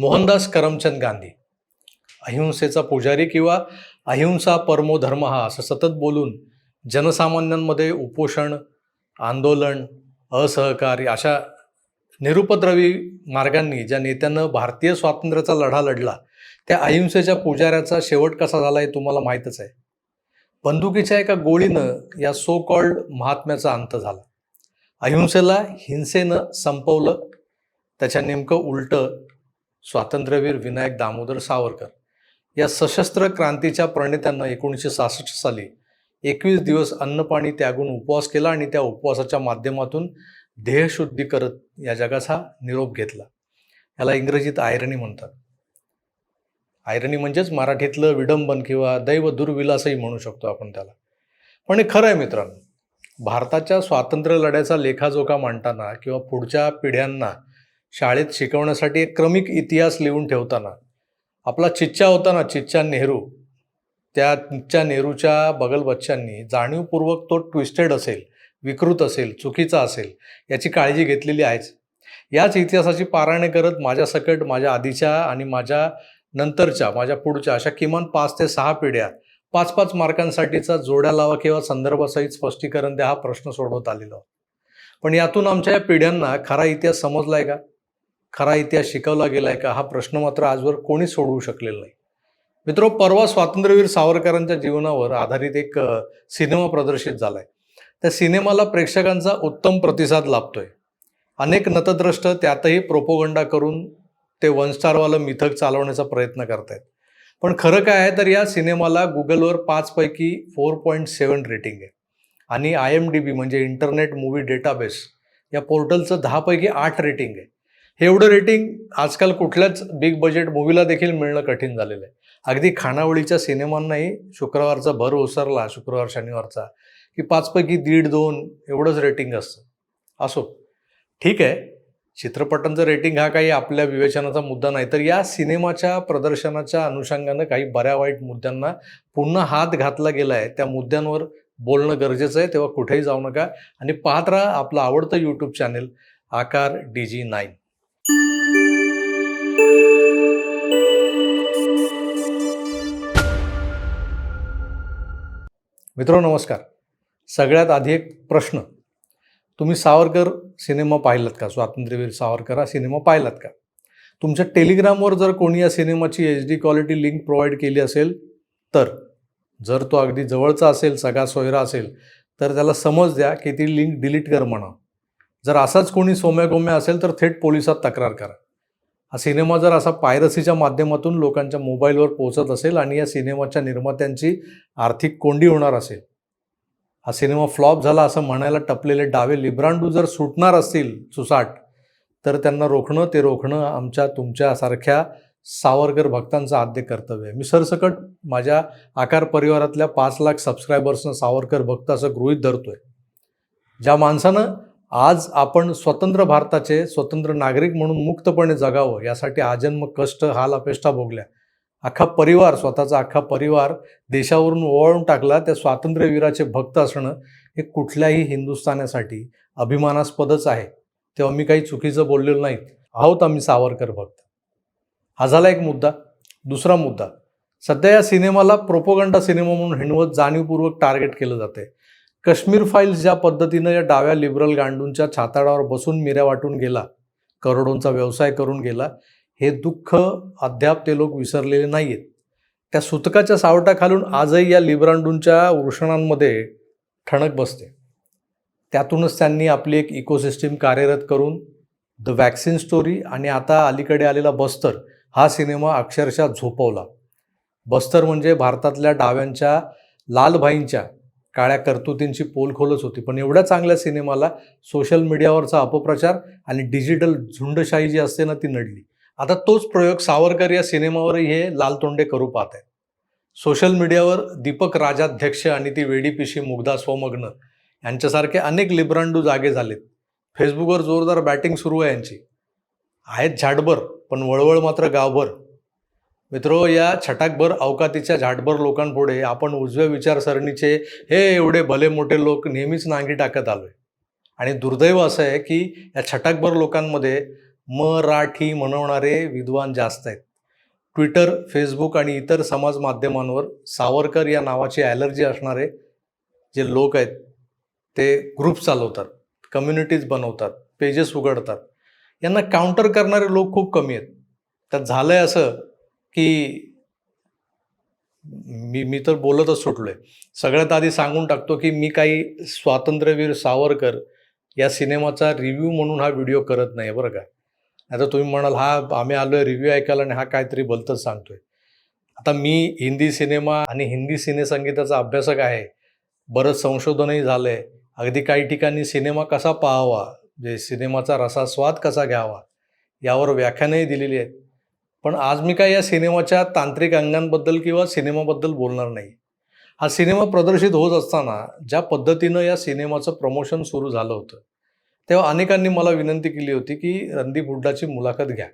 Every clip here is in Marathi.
मोहनदास करमचंद गांधी. अहिंसेचा पुजारी किंवा अहिंसा परमो धर्म हा असं सतत बोलून जनसामान्यांमध्ये उपोषण आंदोलन असहकार्य अशा निरुपद्रवी मार्गांनी ज्या नेत्यानं भारतीय स्वातंत्र्याचा लढा लढला त्या अहिंसेच्या पुजाऱ्याचा शेवट कसा झाला हे तुम्हाला माहीतच आहे. बंदुकीच्या एका गोळीनं या सो कॉल्ड महात्म्याचा अंत झाला. अहिंसेला हिंसेनं संपवलं. त्याच्या नेमकं उलटं स्वातंत्र्यवीर विनायक दामोदर सावरकर या सशस्त्र क्रांतीच्या प्रणेत्यांना एकोणीसशे सहासष्ट साली एकवीस दिवस अन्नपाणी त्यागून उपवास केला आणि त्या उपवासाच्या माध्यमातून देहशुद्धी करत या जगाचा निरोप घेतला. याला इंग्रजीत आयरणी म्हणतात. आयरणी म्हणजेच मराठीतलं विडंबन किंवा दैव दुर्विलासही म्हणू शकतो आपण त्याला. पण हे खरं आहे मित्रांनो. भारताच्या स्वातंत्र्य लढ्याचा लेखाजोखा मांडताना किंवा पुढच्या पिढ्यांना शाळेत शिकवण्यासाठी एक क्रमिक इतिहास लिहून ठेवताना आपला चिच्चा होता ना चिच्चा नेहरू. त्या चिच्चा नेहरूच्या बगल बच्चांनी जाणीवपूर्वक तो ट्विस्टेड असेल विकृत असेल चुकीचा असेल याची काळजी घेतलेली आहेच. याच इतिहासाची पारायणे करत माझ्या सकट माझ्या आधीच्या आणि माझ्या नंतरच्या माझ्या पुढच्या अशा किमान पाच ते सहा पिढ्या पाच पाच मार्कांसाठीचा जोड्या लावा किंवा संदर्भासहित स्पष्टीकरण द्या हा प्रश्न सोडवत आलेला. पण यातून आमच्या या पिढ्यांना खरा इतिहास समजलाय का? खरा इतिहास शिकवला गेलाय का? हा प्रश्न मात्र आजवर कोणीच सोडवू शकलेला नाही. मित्रो परवा स्वातंत्र्यवीर सावरकरांच्या जीवनावर आधारित एक सिनेमा प्रदर्शित झालाय. त्या सिनेमाला प्रेक्षकांचा उत्तम प्रतिसाद लाभतोय. अनेक नतद्रष्ट त्यातही प्रोपोगंडा करून ते वन स्टारवालं मिथक चालवण्याचा प्रयत्न करतायत. पण खरं काय आहे तर या सिनेमाला गुगलवर पाचपैकी फोर पॉईंट सेवन रेटिंग आहे. आणि आय एम डी बी म्हणजे इंटरनेट मूवी डेटाबेस या पोर्टलचं दहापैकी आठ रेटिंग आहे. हे एवढं रेटिंग आजकाल कुठल्याच बिग बजेट मूवीला देखील मिळणं कठीण झालेलं आहे. अगदी खानावळीच्या सिनेमांनाही शुक्रवारचा भर ओसरला शुक्रवार शनिवारचा की पाचपैकी दीड दोन एवढंच रेटिंग असतं. असो. ठीक आहे. चित्रपटांचं रेटिंग हा काही आपल्या विवेचनाचा मुद्दा नाही तर या सिनेमाच्या प्रदर्शनाच्या अनुषंगानं काही बऱ्या वाईट मुद्द्यांना पुन्हा हात घातला गेला आहे. त्या मुद्द्यांवर बोलणं गरजेचं आहे तेव्हा कुठेही जाऊ नका. आणि पाहत राहा आपलं आवडतं YouTube channel Aakar D G nine मित्रो नमस्कार. सगळ्यात आधी एक प्रश्न. तुम्ही सावरकर सिनेमा पाहिलात का? स्वातंत्र्यवीर सावरकर हा सिनेमा पाहिलात का? तुमच्या टेलिग्रामवर जर कोणी या सिनेमाची H D quality link provide केली असेल तर जर तो अगदी जवळचा असेल सगळा सोयरा असेल तर त्याला समज द्या की ती लिंक डिलीट कर म्हणा. जर असाच कोणी सोम्यागोम्या असेल तर थेट पोलिसात तक्रार करा. हा सिनेमा जर असा पायरसीच्या माध्यमातून लोकांच्या मोबाईलवर पोहोचत असेल आणि या सिनेमाच्या निर्मात्यांची आर्थिक कोंडी होणार असेल हा सिनेमा फ्लॉप झाला असं म्हणायला टपलेले डावे लिब्रांडू जर सुटणार असतील सुसाट तर त्यांना रोखणं ते रोखणं आमच्या तुमच्यासारख्या सावरकर भक्तांचं आद्य कर्तव्य आहे. मी सरसकट माझ्या आकार परिवारातल्या पाच लाख सबस्क्रायबर्सनं सावरकर भक्त असं गृहीत धरतोय. ज्या माणसानं आज आपण स्वतंत्र भारताचे स्वतंत्र नागरिक म्हणून मुक्तपणे जगावं यासाठी आजन्म कष्ट हाल अपेष्टा भोगल्या. अख्खा परिवार स्वतःचा अख्खा परिवार देशावरून ओवाळून टाकला त्या स्वातंत्र्यवीराचे भक्त असणं हे कुठल्याही हिंदुस्थानासाठी अभिमानास्पदच आहे. तेव्हा मी काही चुकीचं बोललेलो नाही आहोत आम्ही सावरकर भक्त. हा झाला एक मुद्दा. दुसरा मुद्दा. सध्या या सिनेमाला प्रोपोगंडा सिनेमा म्हणून हिणवत जाणीवपूर्वक टार्गेट केलं जाते काश्मीर फाईल्स ज्या पद्धतीनं या डाव्या लिबरल गांडूंच्या छाताडावर बसून मिऱ्या वाटून गेला करोडोंचा व्यवसाय करून गेला हे दुःख अद्याप ते लोक विसरलेले नाही आहेत त्या सुतकाच्या सावटाखालून आजही या लिब्रांडूंच्या वृषणांमध्ये ठणक बसते. त्यातूनच त्यांनी आपली एक इकोसिस्टीम कार्यरत करून द वॅक्सिन स्टोरी आणि आता अलीकडे आलेला बस्तर हा सिनेमा अक्षरशः झोपवला. बस्तर म्हणजे भारतातल्या डाव्यांच्या लालभाईंच्या काळ्या कर्तुतींची पोलखोलच होती. पण एवढ्या चांगल्या सिनेमाला सोशल मीडियावरचा अपप्रचार आणि डिजिटल झुंडशाही जी असते ना ती नडली. आता तोच प्रयोग सावरकर या सिनेमावरही हे लाल तोंडे करू पाहत आहेत. सोशल मीडियावर दीपक राजाध्यक्ष आणि ती वेडीपिशी मुग्धा स्वमग्न यांच्यासारखे अनेक लिब्रांडू जागे झालेत. फेसबुकवर जोरदार बॅटिंग सुरू आहे यांची. आहेत झाडभर पण वळवळ मात्र गावभर. मित्रो या छटाकभर अवकातीच्या झाटभर लोकांपुढे आपण उजव्या विचारसरणीचे हे एवढे भले मोठे लोक नेहमीच नांगी टाकत आलो आहे आणि दुर्दैव असं आहे की या छटाकभर लोकांमध्ये मराठी म्हणवणारे विद्वान जास्त आहेत. ट्विटर फेसबुक आणि इतर समाज माध्यमांवर सावरकर या नावाची ॲलर्जी असणारे जे लोक आहेत ते ग्रुप चालवतात कम्युनिटीज बनवतात पेजेस उघडतात. यांना काउंटर करणारे लोक खूप कमी आहेत. त्यात आहे असं की मी मी तर बोलतच सुटलोय. सगळ्यात आधी सांगून टाकतो की मी काही स्वातंत्र्यवीर सावरकर या सिनेमाचा रिव्ह्यू म्हणून हा व्हिडिओ करत नाही बरं का. आता तुम्ही म्हणाल हा आम्ही आलोय रिव्ह्यू ऐकायला आणि हा काहीतरी भलतंच सांगतोय. आता मी हिंदी सिनेमा आणि हिंदी सिनेसंगीताचा अभ्यासक आहे. बरंच संशोधनही झालं आहे अगदी काही ठिकाणी सिनेमा कसा पाहावा म्हणजे सिनेमाचा रसास्वाद कसा घ्यावा यावर व्याख्यानही दिलेली आहेत. पण आज मी काय या सिनेमाच्या तांत्रिक अंगांबद्दल किंवा सिनेमाबद्दल बोलणार नाही. हा सिनेमा प्रदर्शित होत असताना ज्या पद्धतीनं या सिनेमाचं प्रमोशन सुरू झालं होतं तेव्हा अनेकांनी मला विनंती केली होती की रणदीप हुड्डाची मुलाखत घ्या.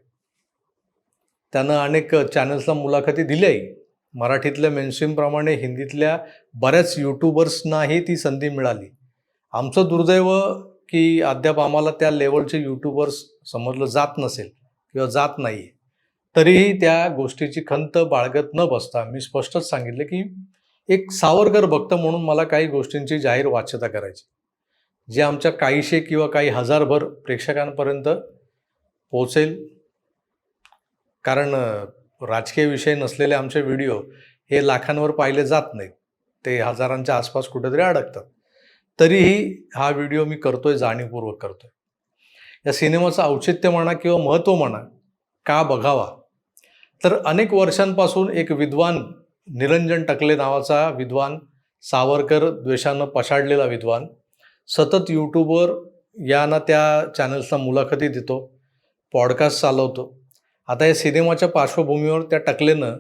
त्यानं अनेक चॅनल्सला मुलाखती दिल्याही. मराठीतल्या मेनस्ट्रीमप्रमाणे हिंदीतल्या बऱ्याच यूट्यूबर्सनाही ती संधी मिळाली. आमचं दुर्दैव की अद्याप आम्हाला त्या लेवलचे यूट्यूबर्स समजलं जात नसेल किंवा जात नाही तरीही त्या गोष्टीची खंत बाळगत न बसता मी स्पष्टच सांगितले की एक सावरकर भक्त म्हणून मला काही गोष्टींची जाहीर वाच्यता करायची. जे आमच्या काहीशे किंवा काही हजारभर प्रेक्षकांपर्यंत पोहोचेल. कारण राजकीय विषय नसलेले आमचे व्हिडिओ हे लाखांवर पाहिले जात नाहीत. ते हजारांच्या आसपास कुठेतरी अडकतात. तरीही हा व्हिडिओ मी करतोय जाणीवपूर्वक करतोय. या सिनेमाचं औचित्य म्हणा किंवा महत्त्व म्हणा का बघावा? तर अनेक वर्षांपासून एक विद्वान निरंजन टकले नावाचा विद्वान सावरकर द्वेषानं पछाडलेला विद्वान सतत यूट्यूबवर या ना त्या चॅनल्सला मुलाखती देतो पॉडकास्ट चालवतो. आता या सिनेमाच्या पार्श्वभूमीवर त्या टकलेनं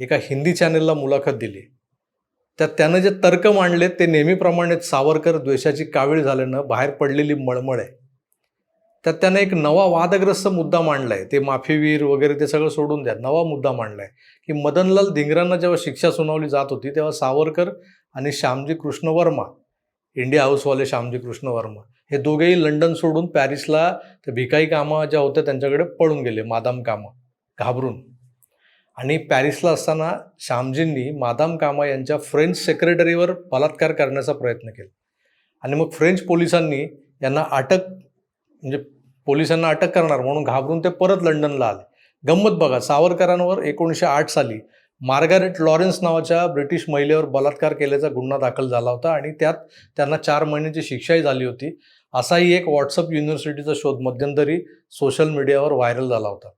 एका हिंदी चॅनलला मुलाखत दिली. त्यात त्यानं जे तर्क मांडले ते नेहमीप्रमाणेच सावरकर द्वेषाची कावीळ झाल्यानं बाहेर पडलेली मळमळ आहे. त्यात त्यानं एक नवा वादग्रस्त मुद्दा मांडला आहे ते माफीवीर वगैरे ते सगळं सोडून द्या. नवा मुद्दा मांडला आहे की मदनलाल धिंगरांना जेव्हा शिक्षा सुनावली जात होती तेव्हा सावरकर आणि श्यामजी कृष्ण वर्मा इंडिया हाऊसवाले श्यामजी कृष्ण वर्मा हे दोघेही लंडन सोडून पॅरिसला त्या भिकाई कामं ज्या होत्या त्यांच्याकडे पळून गेले मादाम कामं घाबरून. आणि पॅरिसला असताना श्यामजींनी मादाम कामा यांच्या फ्रेंच सेक्रेटरीवर बलात्कार करण्याचा प्रयत्न केला. आणि मग फ्रेंच पोलिसांनी यांना अटक म्हणजे पोलिसांना अटक करणार म्हणून घाबरून ते परत लंडनला आले. गंमत बघा सावरकरांवर एकोणीसशे आठ साली मार्गारेट लॉरेन्स नावाच्या ब्रिटिश महिलेवर बलात्कार केल्याचा गुन्हा दाखल झाला होता आणि त्यात त्यांना चार महिन्याची शिक्षाही झाली होती. असाही एक व्हॉट्सअप युनिव्हर्सिटीचा शोध मध्यंतरी सोशल मीडियावर व्हायरल झाला होता.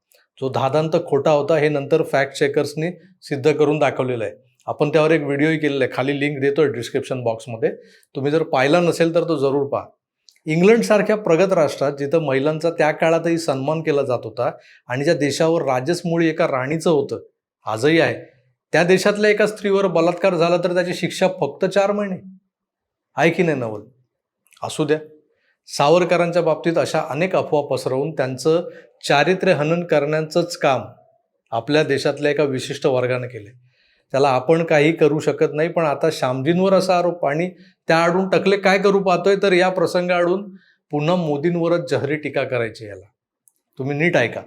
जो धादांत खोटा होता हे नंतर फॅक्ट चेकर्सनी सिद्ध करून दाखवलेलं आहे. आपण त्यावर एक व्हिडिओही केलेला आहे. खाली लिंक देतोय डिस्क्रिप्शन बॉक्समध्ये. तुम्ही जर पाहिला नसेल तर तो जरूर पहा. इंग्लंडसारख्या प्रगत राष्ट्रात जिथं महिलांचा त्या काळातही सन्मान केला जात होता आणि ज्या देशावर राजसमुळी एका राणीचं होतं आजही आहे. त्या देशातल्या एका स्त्रीवर बलात्कार झाला तर त्याची शिक्षा फक्त चार महिने? आहे की नाही नवल? असू द्या. सावरकरांच्या बाबतीत अशा अनेक अफवा पसरवून त्यांचं चारित्र्य हनन करण्याचंच काम आपल्या देशातल्या एका विशिष्ट वर्गाने केले त्याला आपण काही करू शकत नाही पण आता श्यामजींवर असा आरोप आणि त्या आडून टकले काय करू पाहतोय तर या प्रसंगाआडून पुन्हा मोदींवरच जहरी टीका करायची याला. तुम्ही नीट ऐका.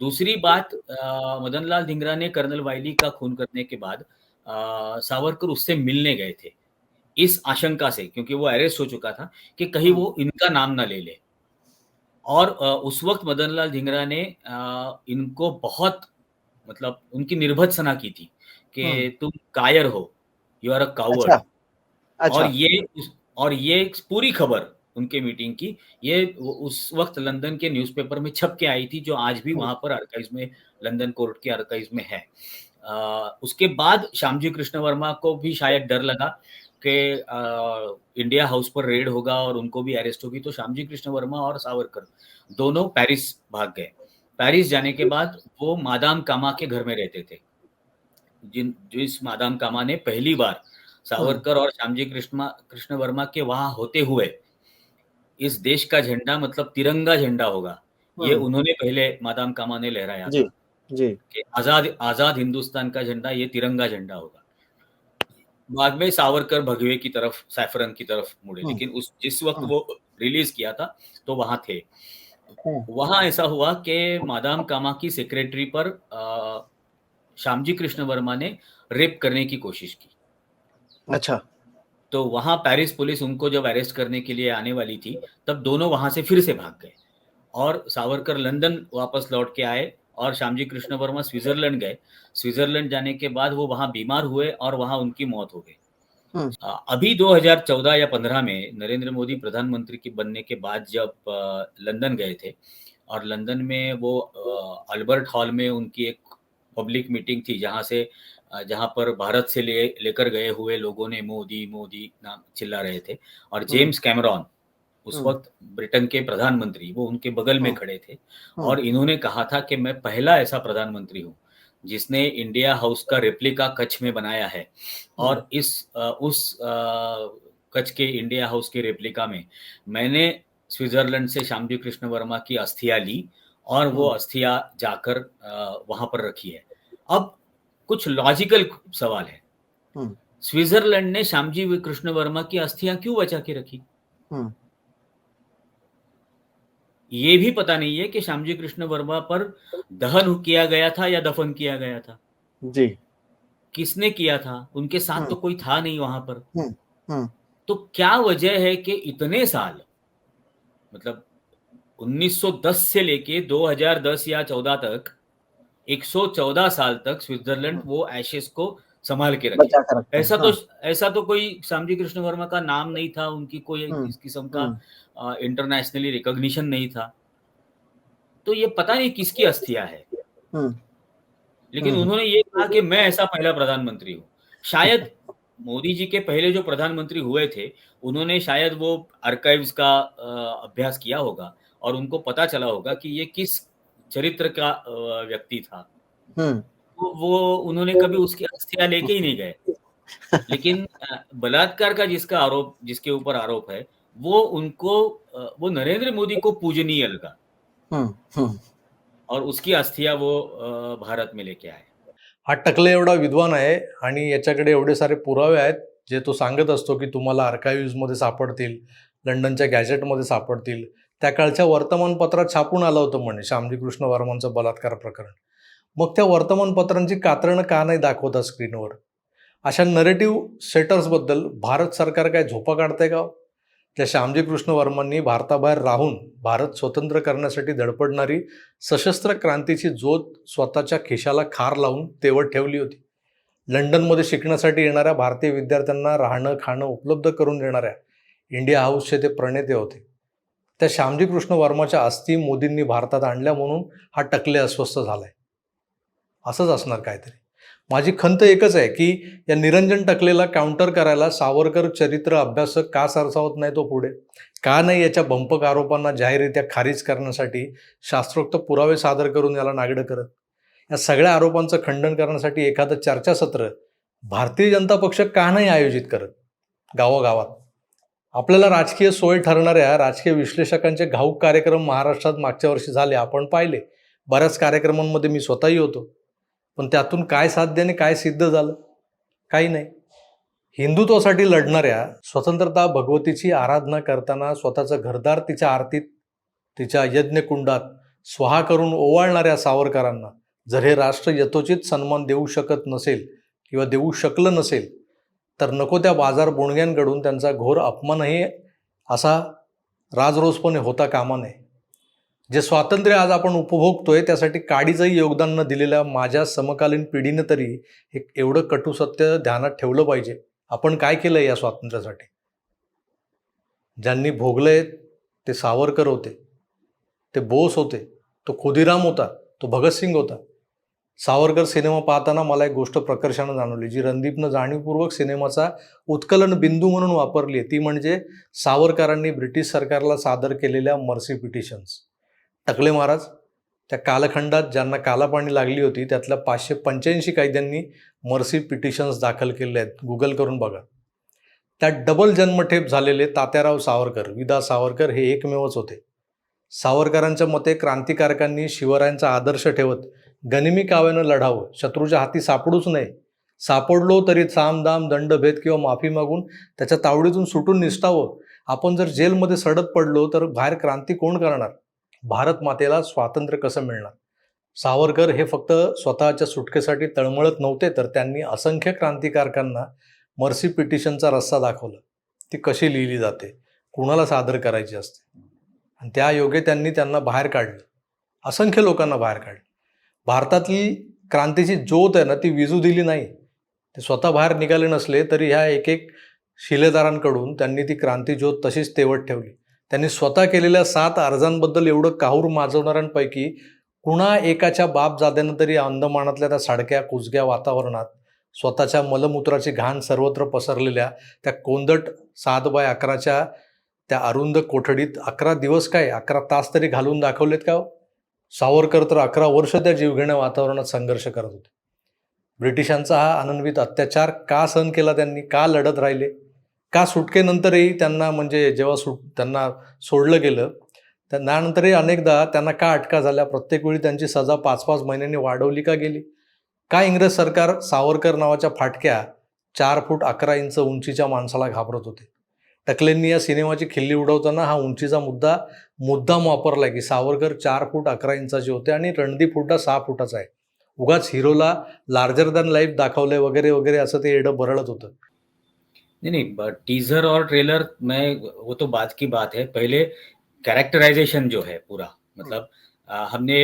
दूसरी बात मदनलाल धिंगरा ने कर्नल वाइली का खून करने के बाद सावरकर उससे मिलने गए थे इस आशंका से क्योंकि वो अरेस्ट हो चुका था कि कहीं वो इनका नाम ना ले ले। और उस वक्त मदनलाल धिंगरा ने इनको बहुत मतलब उनकी निर्भत्सना की थी। कि हम्म। तुम कायर हो यू आर अ कावर्ड अच्छा अच्छा। और ये और ये पूरी खबर उनके मीटिंग की ये उस वक्त लंदन के न्यूज़पेपर में छप के आई थी जो आज भी हम्म। वहाँ पर आर्काइव्स में लंदन कोर्ट के आर्काइव्स में है। अ, उसके बाद श्यामजी कृष्ण वर्मा को भी शायद डर लगा कि इंडिया हाउस पर रेड होगा और उनको भी अरेस्ट होगी तो श्यामजी कृष्ण वर्मा और सावरकर दोनों पेरिस भाग गए। पेरिस जाने के बाद वो मादाम कामा के घर में रहते थे। जिन जिस मादाम कामा ने पहली बार सावरकर और श्यामजी कृष्ण कृष्ण वर्मा के वहाँ होते हुए इस देश का झंडा मतलब तिरंगा झंडा होगा ये हम्म, उन्होंने पहले मादाम कामा ने लहराया जी जी। कि आज़ाद आज़ाद हिंदुस्तान का झंडा ये तिरंगा झंडा होगा। बाद में सावरकर भगवे की तरफ़ सैफरन की तरफ़ मुड़े हम्म। लेकिन उस जिस वक्त हम्म। वो रिलीज़ किया था तो वहाँ थे। वहाँ ऐसा हुआ कि मादाम कामा की सेक्रेटरी पर अ, श्यामजी कृष्ण वर्मा ने रेप करने की कोशिश की। अच्छा। तो वहाँ पेरिस पुलिस उनको जब अरेस्ट करने के लिए आने वाली थी तब दोनों वहाँ से फिर से भाग गए और सावरकर लंदन वापस लौट के आए और श्यामजी कृष्ण वर्मा स्विट्जरलैंड गए। स्विट्जरलैंड जाने के बाद वो वहाँ बीमार हुए और वहाँ उनकी मौत हो गई। हम्म। अभी 2014 या 15 में नरेंद्र मोदी प्रधानमंत्री के बनने के बाद जब लंदन गए थे और लंदन में वो अल्बर्ट हॉल में उनकी एक पब्लिक मीटिंग थी जहाँ से जहाँ पर भारत से ले लेकर गए हुए लोगों ने मोदी मोदी नाम चिल्ला रहे थे और जेम्स कैमरॉन उस हम्म। वक्त ब्रिटेन के प्रधानमंत्री वो उनके बगल में हम्म। खड़े थे हम्म। और इन्होंने कहा था कि मैं पहला ऐसा प्रधानमंत्री हूँ जिसने इंडिया हाउस का रेप्लिका कच्छ में बनाया है और इस उस कच्छ के इंडिया हाउस के रेप्लिका में मैंने स्विट्जरलैंड से श्यामजी कृष्ण वर्मा की अस्थियाँ ली और वो अस्थिया जाकर वहाँ पर रखी है अब कुछ लॉजिकल सवाल है हम्म। स्विट्जरलैंड ने श्यामजी कृष्ण वर्मा की अस्थियाँ क्यों बचा के रखी हम्म। ये भी पता नहीं है कि श्यामजी कृष्ण वर्मा पर दहन किया गया था या दफन किया गया था जी किसने किया था उनके साथ तो। कोई था नहीं वहाँ पर। तो क्या वजह है कि इतने साल मतलब 1910 से लेके 2010 या 14 तक 114 साल तक स्विट्जरलैंड वो एशेस को संभाल के रखे। ऐसा तो हाँ, ऐसा तो कोई श्यामजी कृष्ण वर्मा का नाम नहीं था उनकी कोई हम्म, इस किस्म का इंटरनेशनली रिकॉग्निशन नहीं था। तो ये पता नहीं किसकी अस्थिया है। लेकिन। उन्होंने ये कहा कि मैं ऐसा पहला प्रधानमंत्री हूँ। शायद मोदी जी के पहले जो प्रधानमंत्री हुए थे उन्होंने शायद वो आर्काइव्स का अभ्यास किया होगा। और उनको पता चला होगा कि ये किस चरित्र का व्यक्ति था। हम्म, तो वो उन्होंने कभी उसकी अस्थियां लेके ही नहीं गए। लेकिन बलात्कार का जिसका आरोप जिसके ऊपर आरोप है वो उनको वो नरेंद्र मोदी को पूजनीय लगा। और उसकी अस्थियां वो भारत में लेके आए। हा टकले एवढा विद्वान आहे आणि याच्याकडे एवढे सारे पुरावे आहेत जे तो सांगत असतो की तुम्हाला आर्काइव्हमध्ये सापडतील लंडनच्या गॅजेटमध्ये सापडतील. त्या काळच्या वर्तमानपत्रात छापून आलं होतं म्हणे श्यामजी कृष्ण वर्मांचं बलात्कार प्रकरण. मग त्या वर्तमानपत्रांची कात्रणं का नाही दाखवता स्क्रीनवर? अशा नरेटिव्ह सेटर्सबद्दल भारत सरकार काय झोपा काढतंय का हो? त्या श्यामजी कृष्ण वर्मांनी भारताबाहेर राहून भारत स्वतंत्र करण्यासाठी धडपडणारी सशस्त्र क्रांतीची जोत स्वतःच्या खिशाला खार लावून तेवढ ठेवली होती. लंडनमध्ये शिकण्यासाठी येणाऱ्या भारतीय विद्यार्थ्यांना राहणं खाणं उपलब्ध करून देणाऱ्या इंडिया हाऊसचे ते प्रणेते होते. त्या श्यामजी कृष्ण वर्माच्या अस्थी मोदींनी भारतात आणल्या म्हणून हा टकले अस्वस्थ झाला आहे असंच असणार काहीतरी. माझी खंत एकच आहे की या निरंजन टकलेला काउंटर करायला सावरकर चरित्र अभ्यासक का सरसावत नाही तो पुढे? का नाही याच्या भंपक आरोपांना जाहीररित्या खारिज करण्यासाठी शास्त्रोक्त पुरावे सादर करून याला नागडं करत? या सगळ्या आरोपांचं खंडन करण्यासाठी एखादं चर्चासत्र भारतीय जनता पक्ष का नाही आयोजित करत? गावोगावात. आपल्याला राजकीय सोय ठरणाऱ्या राजकीय विश्लेषकांचे घाऊक कार्यक्रम महाराष्ट्रात मागच्या वर्षी झाले आपण पाहिले. बऱ्याच कार्यक्रमांमध्ये मी स्वतःही होतो. पण त्यातून काय साध्य आणि काय सिद्ध झालं? काही नाही. हिंदुत्वासाठी लढणाऱ्या स्वतंत्रता भगवतीची आराधना करताना स्वतःचं घरदार तिच्या आरतीत तिच्या यज्ञकुंडात स्वाहा करून ओवाळणाऱ्या सावरकरांना जर हे राष्ट्र यथोचित सन्मान देऊ शकत नसेल किंवा देऊ शकलं नसेल तर नको त्या बाजार बोणग्यांकडून त्यांचा घोर अपमानही असा राजरोसपणे होता कामा नये. जे स्वातंत्र्य आज आपण उपभोगतोय त्यासाठी काडीचंही योगदान न दिलेल्या माझ्या समकालीन पिढीनं तरी एक एवढं कटू सत्य ध्यानात ठेवलं पाहिजे. आपण काय केलं या स्वातंत्र्यासाठी? ज्यांनी भोगलंय ते सावरकर होते. ते बोस होते. तो खुदिराम होता. तो भगतसिंग होता. सावरकर सिनेमा पाहताना मला एक गोष्ट प्रकर्षानं जाणवली जी रणदीपनं जाणीवपूर्वक सिनेमाचा उत्कलन बिंदू म्हणून वापरली आहे ती म्हणजे सावरकरांनी ब्रिटिश सरकारला सादर केलेल्या मर्सी पिटिशन्स. टकले महाराज त्या कालखंडात ज्यांना कालापाणी लागली होती त्यातल्या पाचशे पंच्याऐंशी कायद्यांनी मर्सी पिटिशन्स दाखल केले आहेत गुगल करून बघा. त्यात डबल जन्मठेप झालेले तात्याराव सावरकर विदा सावरकर हे एकमेवच होते. सावरकरांच्या मते क्रांतिकारकांनी शिवरायांचा आदर्श ठेवत गनिमी काव्यानं लढावं. शत्रूच्या हाती सापडूच नये. सापडलो तरी सामदाम दंडभेद किंवा माफी मागून त्याच्या तावडीतून सुटून निसटावं आपण जर जेलमध्ये सडत पडलो तर बाहेर क्रांती कोण करणार? भारत मातेला स्वातंत्र्य कसं मिळणार? सावरकर हे फक्त स्वतःच्या सुटकेसाठी तळमळत नव्हते तर त्यांनी असंख्य क्रांतिकारकांना मर्सी पिटिशनचा रस्ता दाखवला. ती कशी लिहिली जाते? कुणाला सादर करायची असते? आणि त्या योगे त्यांनी त्यांना बाहेर काढलं. असंख्य लोकांना बाहेर काढलं. भारतातली क्रांतीची ज्योत आहे ना ती विजू दिली नाही. ते स्वतः बाहेर निघाले नसले तरी ह्या एक एक शिलेदारांकडून त्यांनी ती क्रांती ज्योत तशीच तेवत ठेवली. त्यांनी स्वतः केलेल्या सात अर्जांबद्दल एवढं काहूर माजवणाऱ्यांपैकी कुणा एकाच्या बापजाद्यानं तरी अंदमानातल्या त्या साडक्या कुजग्या वातावरणात स्वतःच्या मलमूत्राची घाण सर्वत्र पसरलेल्या त्या कोंदट सात बाय अकराच्या त्या अरुंद कोठडीत अकरा दिवस काय अकरा तास तरी घालून दाखवलेत का हो? सावरकर तर अकरा वर्ष त्या जीवघेण्या वातावरणात संघर्ष करत होते. ब्रिटिशांचा हा अनन्वित अत्याचार का सहन केला त्यांनी? का लढत राहिले? का सुटकेनंतरही त्यांना म्हणजे जेव्हा सुट त्यांना सोडलं गेलं त्यानंतरही अनेकदा त्यांना का अटका झाल्या? प्रत्येक वेळी त्यांची सजा पाच पाच महिन्यांनी वाढवली का गेली? का इंग्रज सरकार सावरकर नावाच्या फाटक्या चार फूट अकरा इंच उंचीच्या माणसाला घाबरत होते? टकलेंनी या सिनेमाची खिल्ली उडवताना हा उंचीचा मुद्दा मुद्दाम वापरलाय की सावरकर चार फूट अकरा इंचाचे होते आणि रणदीप हुड्डा सहा फुटाचा आहे. उगाच हिरोला लार्जर दॅन लाईफ दाखवलंय वगैरे वगैरे असं ते एडं बरळत होतं. नहीं नहीं टीजर और ट्रेलर में वो तो बात की बात है. पहले कैरेक्टराइजेशन जो है पूरा मतलब हमने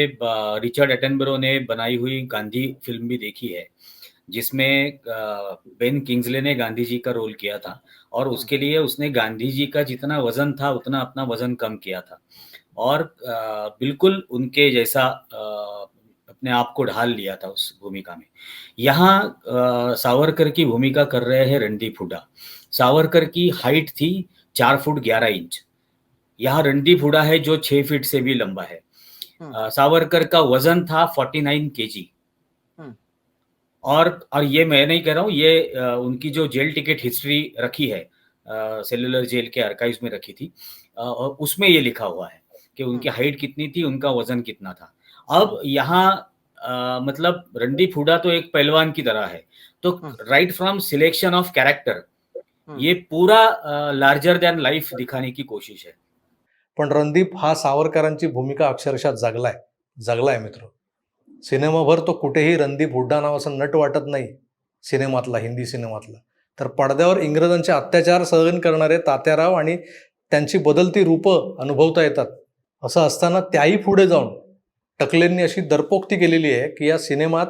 रिचर्ड एटनबरो ने बनाई हुई गांधी फिल्म भी देखी है जिसमें बेन किंग्सले ने गांधी जी का रोल किया था। और उसके लिए उसने गांधी जी का जितना वज़न था उतना अपना वज़न कम किया था। और बिल्कुल उनके जैसा अपने आप को ढाल लिया था उस भूमिका में। यहाँ सावरकर की भूमिका कर रहे हैं रणदीप हुडा सावरकर की हाइट थी चार फुट ग्यारह इंच। यहाँ रणदीप हुडा है जो छह फीट से भी लंबा है। हम्म। सावरकर का वज़न था फोर्टी नाइन के जी हम्म। और और ये मैं नहीं कह रहा हूँ ये उनकी जो जेल टिकट हिस्ट्री रखी है सेलुलर जेल के आर्काइव्स में रखी थी और उसमें ये लिखा हुआ है कि उनकी हाइट कितनी थी उनका वज़न कितना था अब यहाँ मतलब रणदीप हुडा तो एक पहलवान की तरह है तो हम्म। Right from selection of character hmm. ये पूरा लार्जर देन लाइफ दिखाने की कोशिश है पण रणदीप हा सावरकरांची भूमिका अक्षरशः जगलाय जगलाय मित्र सिनेमाभर तो कुठेही रणदीप हुड्डा नावाचा नट वाटत नाही सिनेमातला हिंदी सिनेमातला. तर पडद्यावर इंग्रजांचे अत्याचार सहन करणारे तात्याराव आणि त्यांची बदलती रूपं अनुभवता येतात. असं असताना त्याही पुढे जाऊन टकलेंनी अशी दरपोक्ती केलेली आहे की या सिनेमात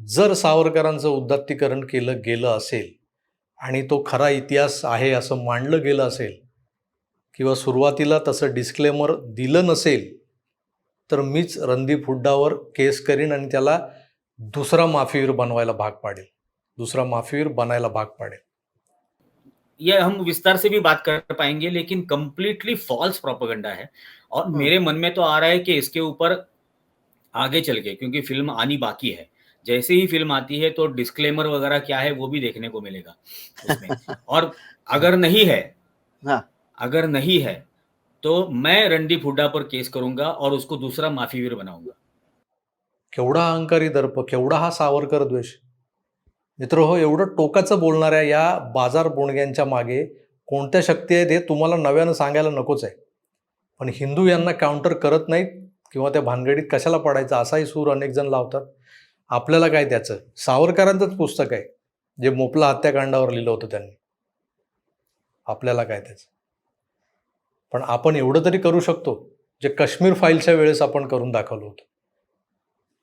जर सावरकरांचं उद्दात्तीकरण केलं गेलं असेल आणि तो खरा इतिहास आहे असं मांडलं गेलं असेल किंवा सुरुवातीला तसं डिस्क्लेमर दिलं नसेल तर मीच रणदीप हुड्डावर केस करीन आणि त्याला दुसरा माफीवीर बनवायला भाग पाडेल दुसरा माफीवीर बनायला भाग पाडेल ये हम विस्तार से भी बात कर पाएँगे लेकिन कंप्लीटली फॉल्स प्रोपेगेंडा है. और हम्म। मेरे मन में तो आ रहा है कि इसके ऊपर आगे चल के क्योंकि फ़िल्म आनी बाकी है। जैसे ही फ़िल्म आती है तो डिस्क्लेमर वगैरह क्या है वो भी देखने को मिलेगा उसमें। और अगर नहीं है हाँ। अगर नहीं है तो मैं रणदीप हुड्डा पर केस करूंगा और उसको दूसरा माफीवीर बनाऊंगा। केवढा अहंकारी दर्प केवढा हा सावरकर द्वेष. मित्र हो एवढं टोकाचं बोलणाऱ्या या बाजार बोणग्यांच्या मागे कोणत्या शक्ती आहेत हे तुम्हाला नव्यानं सांगायला नकोच आहे. पण हिंदू यांना काउंटर करत नाहीत किंवा त्या भानगडीत कशाला पडायचं असाही सूर अनेक जण लावतात. आपल्याला काय त्याचं? सावरकरांचंच पुस्तक आहे जे मोपला हत्याकांडावर लिहिलं होतं त्यांनी. आपल्याला काय त्याचं? पण आपण एवढं तरी करू शकतो जे काश्मीर फाईलच्या वेळेस आपण करून दाखवलं होतं.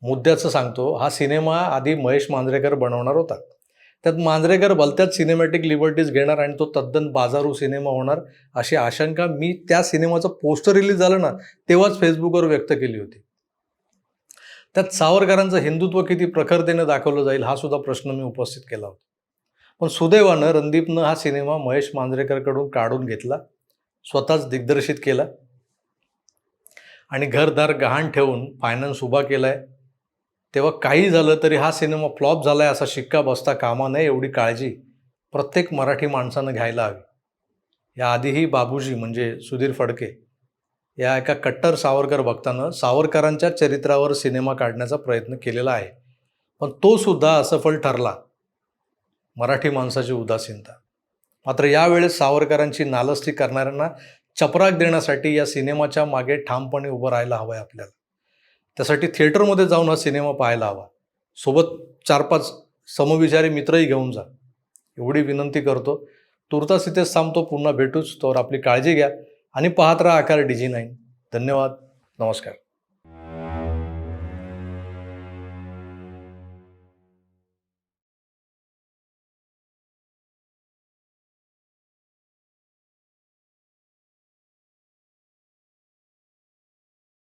मुद्द्याचं सांगतो हा सिनेमा आधी महेश मांजरेकर बनवणार होता. त्यात मांजरेकर भलत्यात सिनेमॅटिक लिबर्टीज घेणार आणि तो तद्दन बाजारू सिनेमा होणार अशी आशंका मी त्या सिनेमाचं पोस्टर रिलीज झालं ना तेव्हाच फेसबुकवर व्यक्त केली होती. त्यात सावरकरांचं हिंदुत्व किती प्रखरतेनं दाखवलं जाईल हा सुद्धा प्रश्न मी उपस्थित केला होता. पण सुदैवानं रणदीपनं हा सिनेमा महेश मांजरेकरकडून काढून घेतला. स्वतःच दिग्दर्शित केला. आणि घरदार गहाण ठेवून फायनान्स उभा केलाय. तेव्हा काही झालं तरी हा सिनेमा फ्लॉप झालाय असा शिक्का बसता कामा नये एवढी काळजी प्रत्येक मराठी माणसानं घ्यायला हवी. याआधीही बाबूजी म्हणजे सुधीर फडके या एका कट्टर सावरकर भक्तानं सावरकरांच्या चरित्रावर सिनेमा काढण्याचा प्रयत्न केलेला आहे. पण तो सुद्धा असफल ठरला. मराठी माणसाची उदासीनता. मात्र यावेळेस सावरकरांची नालस्ती करणाऱ्यांना चपराक देण्यासाठी या सिनेमाच्या मागे ठामपणे उभं राहायला हवं आहे आपल्याला. त्यासाठी थिएटरमध्ये जाऊन हा सिनेमा पाहायला हवा. सोबत चार पाच समविचारी मित्रही घेऊन जा. एवढी विनंती करतो. तुर्तास इथेच थांबतो. पुन्हा भेटूच. तर आपली काळजी घ्या. आणि पाहत राहा आकार डिजी नाईन. धन्यवाद. नमस्कार.